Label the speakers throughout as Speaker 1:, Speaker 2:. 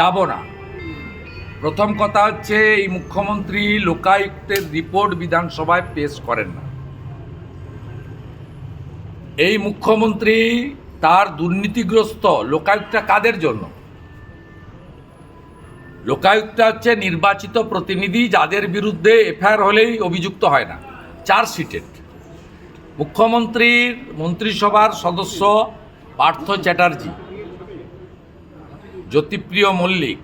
Speaker 1: যাব না। প্রথম কথা হচ্ছে, এই মুখ্যমন্ত্রী লোকায়ুক্তের রিপোর্ট বিধানসভায় পেশ করেন না। এই মুখ্যমন্ত্রী তার দুর্নীতিগ্রস্ত লোকায়ুক্তটা কাদের জন্য? লোকায়ুক্ত হচ্ছে নির্বাচিত প্রতিনিধি যাদের বিরুদ্ধে এফআইআর হলেই অভিযুক্ত হয় না চার চার্জশিটেড। মুখ্যমন্ত্রীর মন্ত্রিসভার সদস্য পার্থ চ্যাটার্জি। জ্যোতিপ্রিয় মল্লিক,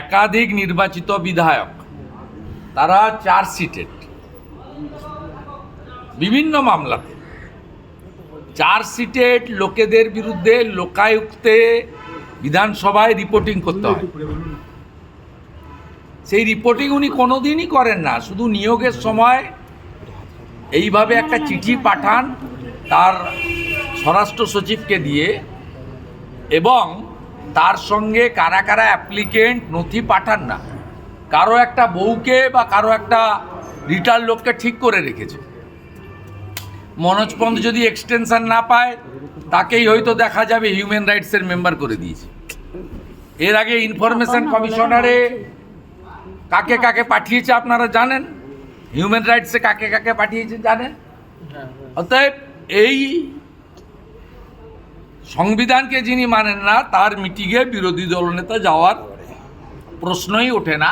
Speaker 1: একাধিক নির্বাচিত বিধায়ক, তারা চার্জশিটেড বিভিন্ন মামলাতে। চার্জশিটেড লোকেদের বিরুদ্ধে লোকায়ুক্তে বিধানসভায় রিপোর্টিং করতে হয়। সেই রিপোর্টিং উনি কোনোদিনই করেন না, শুধু নিয়োগের সময় এইভাবে একটা চিঠি পাঠান তার স্বরাষ্ট্র সচিবকে দিয়ে এবং তার সঙ্গে কারা কারা অ্যাপ্লিকেন্ট নথি পাঠান না। কারও একটা বউকে বা কারও একটা রিটার্ন লোককে ঠিক করে রেখেছে। মনোজ পন্থ যদি এক্সটেনশন না পায় তাকেই হয়তো দেখা যাবে হিউম্যান রাইটসের মেম্বার করে দিয়েছে। এর আগে ইনফরমেশন কমিশনারে কাকে কাকে পাঠিয়েছে আপনারা জানেন? হিউম্যান রাইটসে কাকে কাকে পাঠিয়েছে জানেন? অতএব এই সংবিধানকে যিনি মানেন না তার মিটিংয়ে বিরোধী দলনেতা যাওয়ার প্রশ্নই ওঠে না।